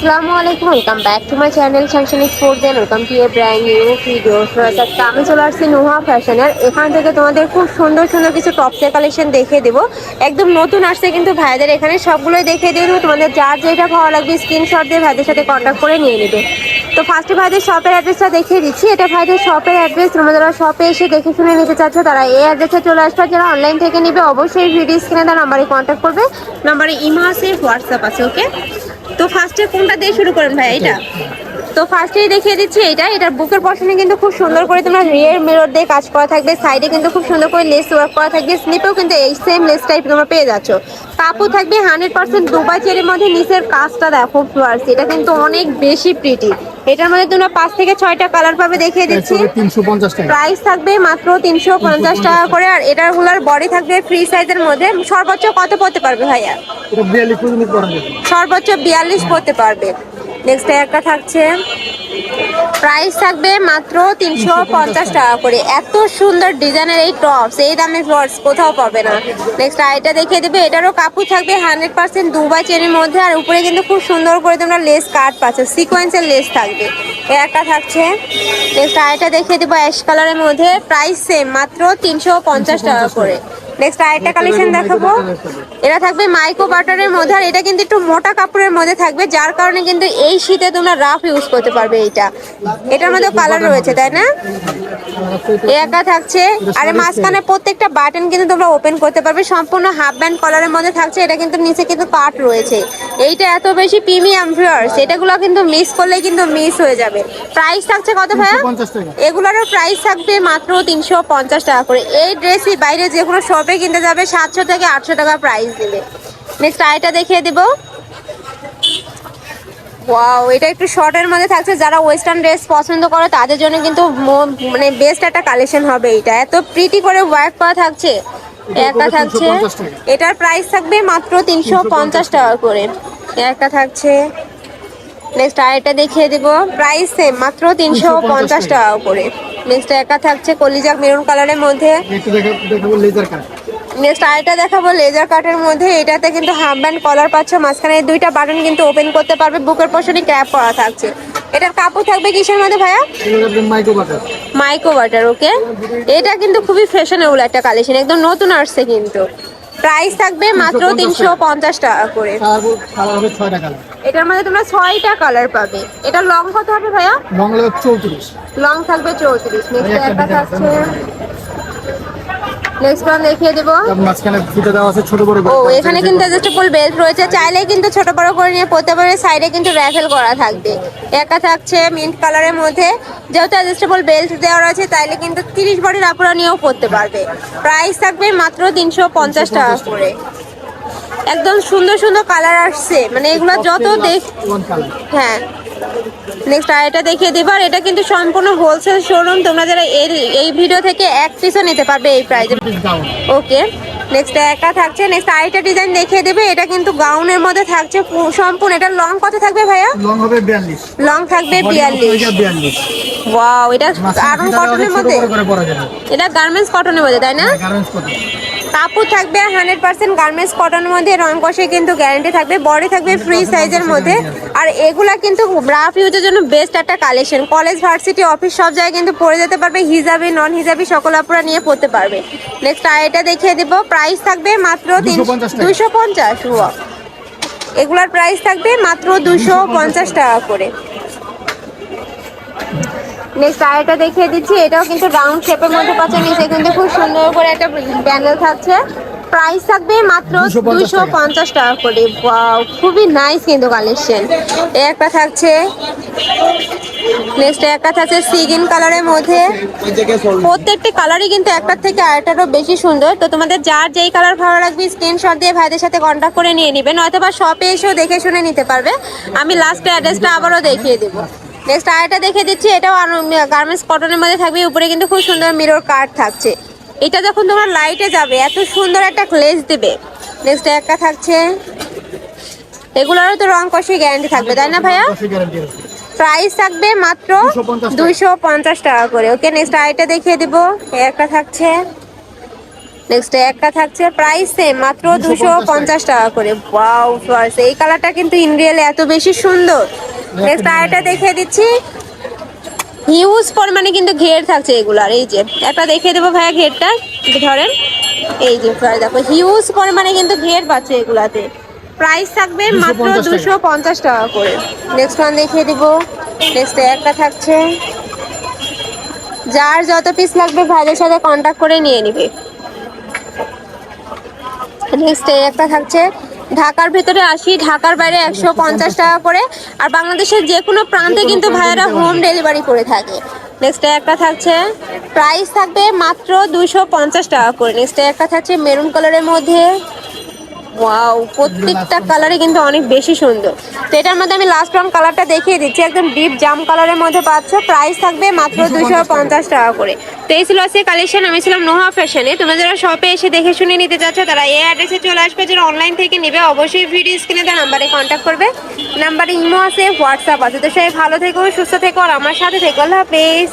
আসসালামু আলাইকুম welcome back to my channel Shanshani sports and welcome to a brand new video আজকে আমি চলে আসছি নোহা ফ্যাশনের। এখান থেকে তোমাদের খুব সুন্দর সুন্দর কিছু টপসের কালেকশন দেখিয়ে দেবো। একদম নতুন আসছে কিন্তু ভাইদের এখানে সবগুলোই দেখিয়ে দেবো। তোমাদের যার যেটা ভালো লাগবে স্ক্রিনশট দিয়ে ভাইদের সাথে কন্ট্যাক্ট করে নিয়ে নেবে। তো ফার্স্টে ভাইদের শপের অ্যাড্রেসটা দেখিয়ে দিচ্ছি। এটা ভাইদের শপের অ্যাড্রেস তোমরা যারা শপে এসে দেখে শুনে নিতে চাচ্ছ, তারা এই অ্যাড্রেসে চলে আসবে। যারা অনলাইন থেকে নিবে, অবশ্যই ভিডিও স্ক্রিনে তার নাম্বারে কন্ট্যাক্ট করবে। নাম্বারে ইমো আছে হোয়াটসঅ্যাপ আছে ওকে তো ফার্স্টে কোনটা দিয়ে শুরু করেন ভাই এটা তো ফার্স্টেই দেখিয়ে দিচ্ছি এটা এটার বুকের পশনে কিন্তু খুব সুন্দর করে তোমরা রিয়ার মিরর দিয়ে কাজ করা থাকবে। সাইডে কিন্তু খুব সুন্দর করে লেস ওয়ার্ক করা থাকবে। স্লিপেও কিন্তু এই সেম লেস টাইপ তোমরা পেয়ে যাচ্ছ। কাপড় থাকবে হান্ড্রেড পার্সেন্ট দুবাই চেরির মধ্যে। নিচের কাজটা দেখো ফ্লোয়ার্স এটা কিন্তু অনেক বেশি প্রিটি এটার মধ্যে তোমরা পাঁচ থেকে ছয়টা কালার পাবে দেখিয়ে দিচ্ছি। প্রাইস থাকবে মাত্র তিনশো পঞ্চাশ টাকা করে। আর এটারগুলার বডি থাকবে ফ্রি সাইজের মধ্যে। সর্বোচ্চ কত পড়তে পারবে ভাইয়া? সর্বোচ্চ বিয়াল্লিশ পড়তে পারবে। নেক্সট একটা থাকছে। প্রাইস থাকবে মাত্র তিনশো পঞ্চাশ টাকা করে। এত সুন্দর ডিজাইনের এই টপস এই দামে ফ্লস কোথাও পাবে না। নেক্সট আইটা দেখিয়ে দেবে এটারও কাপড় থাকবে হান্ড্রেড পার্সেন্ট দুবাই চেনের মধ্যে আর উপরে কিন্তু খুব সুন্দর করে তোমরা লেস কাট পাচ্ছ সিকোয়েন্সের লেস থাকবে। এ একটা থাকছে। নেক্সট আইটা দেখিয়ে দেবো অ্যাশ কালারের মধ্যে প্রাইস সেম মাত্র তিনশো পঞ্চাশ টাকা করে। নেক্সট আরেকটা কালেকশন দেখাবো। এটা থাকবে মাইক্রো বাটারের মধ্যে আর এটা কিন্তু একটু মোটা কাপড়ের মধ্যে থাকবে যার কারণে কিন্তু এই শীতে তোমরা রাফ ইউজ করতে পারবে এইটা। এটার মধ্যে কালার রয়েছে তাই না? একা থাকছে আর মাঝখানে প্রত্যেকটা বাটন কিন্তু তোমরা ওপেন করতে পারবে। সম্পূর্ণ হাফ ব্যান্ড কলারের মধ্যে থাকছে এটা কিন্তু নিচে কিন্তু কাট রয়েছে। এইটা এত বেশি প্রিমিয়াম ভিউয়ার্স এটাগুলো কিন্তু মিস করলে কিন্তু মিস হয়ে যাবে। প্রাইস থাকছে কত ভাইয়া? এগুলোরও প্রাইস থাকবে মাত্র তিনশো পঞ্চাশ টাকা করে। এই ড্রেসই বাইরে যে কোনো শপে কিনতে যাবে সাতশো থেকে আটশো টাকা প্রাইস দিবে। নেক্সট আইটা দেখিয়ে দেবো। ওয়াও এটা একটু শর্টের মধ্যে থাকছে। যারা ওয়েস্টার্ন ড্রেস পছন্দ করে তাদের জন্য কিন্তু মানে বেস্ট একটা কালেকশন হবে এটা এত প্রিটি করে ওয়ার্ক করা থাকছে। একটা থাকছে। এটার প্রাইস থাকবে মাত্র তিনশো পঞ্চাশ টাকা করে। একটা থাকছে। নেক্সট আরেকটা দেখিয়ে দিব। প্রাইস সেম মাত্র তিনশো পঞ্চাশ টাকা করে। নেক্সট একা থাকছে কলিজাক মেরুন কালারের মধ্যে। নেক্সট আরেকটা দেখাবো লেজার কাটের মধ্যে। এটাতে কিন্তু হাফ ব্যান্ড কলার পাচ্ছ। মাঝখানে দুইটা বাটন কিন্তু ওপেন করতে পারবে। বুকের পশনে ক্যাপ করা থাকছে। এটার কাপড় থাকবে কিসের মধ্যে ভাইয়া? মাইক্রো বাটার ওয়াটার ওকে এটা কিন্তু খুবই ফ্যাশনেবল একটা কালেকশন একদম নতুন আসছে কিন্তু। প্রাইস থাকবে মাত্র তিনশো পঞ্চাশ টাকা করে। এটার মধ্যে তোমরা ছয়টা কালার পাবে। এটা লং কত হবে ভাইয়া? লং চৌত্রিশ। লং থাকবে চৌত্রিশ। নেক্সট একটা থাকছে নেক্সট ওয়ান দেখিয়ে দেবো। মাঝখানে ফিতে দেওয়া আছে ছোট বড় ও এখানে কিন্তু অ্যাডজাস্টেবল বেল্ট রয়েছে। চাইলেই কিন্তু ছোট বড় করে নিয়ে পড়তে পারে সাইডে কিন্তু র্যাফেল করা থাকবে। একা থাকছে মিন্ট কালারের মধ্যে। যেহেতু অ্যাডজাস্টেবল বেল্ট দেওয়া রয়েছে তাইলে কিন্তু তিরিশ বডির আপুরা নিয়েও পড়তে পারবে। প্রাইস থাকবে মাত্র তিনশো পঞ্চাশ টাকা করে। একদম সুন্দর সুন্দর কালার আসছে। মানে এগুলো যত দেখ হ্যাঁ। নেক্সট আরেকটা দেখিয়ে দেবো। আর এটা কিন্তু সম্পূর্ণ হোলসেল শোরুম তোমরা যারা এই ভিডিও থেকে এক পিসও নিতে পারবে এই প্রাইজে ওকে নেক্সট একা থাকছে। নেক্সট আরেকটা ডিজাইন দেখিয়ে দেবে। এটা কিন্তু গাউনের মধ্যে থাকছে সম্পূর্ণ। এটা লং কত থাকবে ভাইয়া? লং হবে বিয়াল্লিশ। লং থাকবে বিয়াল্লিশ। বিয়াল্লিশ। ওয়াও এটা আরং কটনের মধ্যে? এটা গার্মেন্টস কটনের মধ্যে তাই না? গার্মেন্টস কত কাপড় থাকবে হান্ড্রেড পার্সেন্ট গার্মেন্টস কটনের মধ্যে রং কষে কিন্তু গ্যারান্টি থাকবে বডি থাকবে ফ্রি সাইজের মধ্যে। আর এগুলা কিন্তু রাফ ইউজের জন্য বেস্ট একটা কালেকশন কলেজ ভার্সিটি অফিস সব জায়গায় কিন্তু পরে যেতে পারবে হিজাবি নন হিজাবি সকল আপুরা নিয়ে পড়তে পারবে। নেক্সট আর এটা দেখিয়ে দিব। প্রাইস থাকবে মাত্র 250 টাকা। দুইশো পঞ্চাশ এগুলার প্রাইস থাকবে মাত্র দুশো পঞ্চাশ টাকা করে। নেক্সট আরেকটা দেখিয়ে দিচ্ছি এটাও কিন্তু রাউন্ড শেপের মধ্যে পাচ্ছে নিচে কিন্তু খুব সুন্দর করে একটা প্যানেল থাকছে। প্রাইস থাকবে মাত্র 250 দুইশো পঞ্চাশ টাকা করে। খুবই নাইস কিন্তু কালেকশন একটা থাকছে নেক্সট একটা থাকছে সিগিন কালারের মধ্যে। প্রত্যেকটি কালারই কিন্তু একটার থেকে আরেকটারও বেশি সুন্দর। তো তোমাদের যার যেই কালার ভালো লাগবে স্ক্রিনশট দিয়ে ভাইদের সাথে কন্ট্যাক্ট করে নিয়ে নেবেন অথবা শপে এসেও দেখে শুনে নিতে পারবে। আমি লাস্ট অ্যাড্রেসটা আবারও দেখিয়ে দেবো। নেক্সট আরেকটা দেখে দিচ্ছি এটাও গার্মেন্টস কটনের মধ্যে থাকবে। উপরে কিন্তু খুব সুন্দর মিরর কাট থাকছে। এটা যখন তোমার লাইটে যাবে এত সুন্দর একটা গ্লেজ দেবে। নেক্সট একটা থাকছে। এগুলোরও তো রং কষে গ্যারান্টি থাকবে তাই না ভাইয়া? প্রাইস থাকবে। মাত্র দুইশো পঞ্চাশ টাকা। করে। ওকে নেক্সট আইটা দেখিয়ে দিব। একটা থাকছে। নেক্সট একটা থাকছে। প্রাইস সেম মাত্র দুশো পঞ্চাশ টাকা। করে। ফ্লার্স এই কালারটা কিন্তু ইন রিয়েল এত বেশি সুন্দর। নেক্সট আরেকটা দেখিয়ে দিচ্ছি। হিউজ পরিমাণে কিন্তু ঘের থাকছে এগুলার এই যে। একটা দেখিয়ে দেবো ভাইয়া ঘেরটা। ধরেন। এই যে দেখো হিউজ পরিমাণে কিন্তু ঘের পাচ্ছে এগুলাতে। প্রাইস থাকবে মাত্র দুশো পঞ্চাশ টাকা করে। নেক্সট ওয়ান দেখিয়ে দিব। নেক্সট একটা থাকছে। যার যত পিস লাগবে ভাইদের সাথে কন্ট্যাক্ট করে নিয়ে নিবে। নেক্সট একটা থাকছে। ঢাকার ভেতরে আসি, ঢাকার বাইরে একশো পঞ্চাশ টাকা করে। আর বাংলাদেশের যে কোনো প্রান্তে কিন্তু ভাইয়েরা হোম ডেলিভারি করে থাকে। নেক্সট একটা থাকছে প্রাইস থাকবে মাত্র দুশো পঞ্চাশ টাকা করে। নেক্সট একটা থাকছে মেরুন কালারের মধ্যে। ওয়াও প্রত্যেকটা কালারই কিন্তু অনেক বেশি সুন্দর। তো এটার মধ্যে আমি লাস্ট ওয়ান কালারটা দেখিয়ে দিচ্ছি। একদম ডিপ জাম কালারের মধ্যে পাচ্ছ। প্রাইস থাকবে মাত্র দুশো পঞ্চাশ টাকা। করে। তো এই ছিল আজকে কালেকশন আমি ছিলাম নোহা ফ্যাশনে তোমরা যারা শপে এসে দেখে শুনে নিতে চাচ্ছ তারা এই অ্যাড্রেসে চলে আসবে। যারা অনলাইন থেকে নেবে অবশ্যই ভিডিও স্ক্রিনে তার নাম্বারে কন্ট্যাক্ট করবে। নাম্বারে ইমো আছে হোয়াটসঅ্যাপ আছে। তো সবাই ভালো থেকো সুস্থ থেকো আর আমার সাথে থেকো। আল্লাহ হাফেজ।